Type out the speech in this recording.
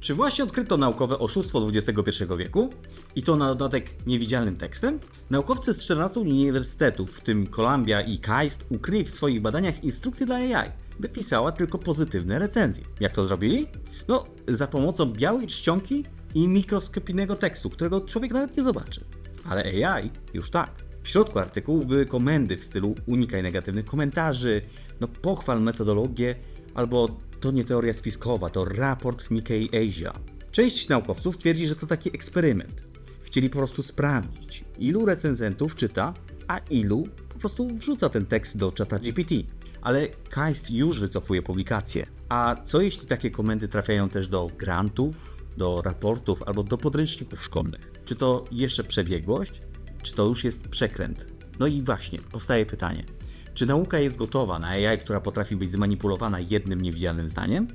Czy właśnie odkryto naukowe oszustwo XXI wieku? I to na dodatek niewidzialnym tekstem? Naukowcy z 14 uniwersytetów, w tym Columbia i KAIST, ukryli w swoich badaniach instrukcje dla AI, by pisała tylko pozytywne recenzje. Jak to zrobili? No, za pomocą białej czcionki i mikroskopijnego tekstu, którego człowiek nawet nie zobaczy. Ale AI już tak. W środku artykułów były komendy w stylu unikaj negatywnych komentarzy, no pochwal metodologię, albo to nie teoria spiskowa, to raport Nikkei Asia. Część naukowców twierdzi, że to taki eksperyment. Chcieli po prostu sprawdzić, ilu recenzentów czyta, a ilu po prostu wrzuca ten tekst do czata GPT. Ale Keist już wycofuje publikację. A co jeśli takie komendy trafiają też do grantów, do raportów albo do podręczników szkolnych? Czy to jeszcze przebiegłość, czy to już jest przekręt? No i właśnie, powstaje pytanie. Czy nauka jest gotowa na AI, która potrafi być zmanipulowana jednym niewidzialnym zdaniem?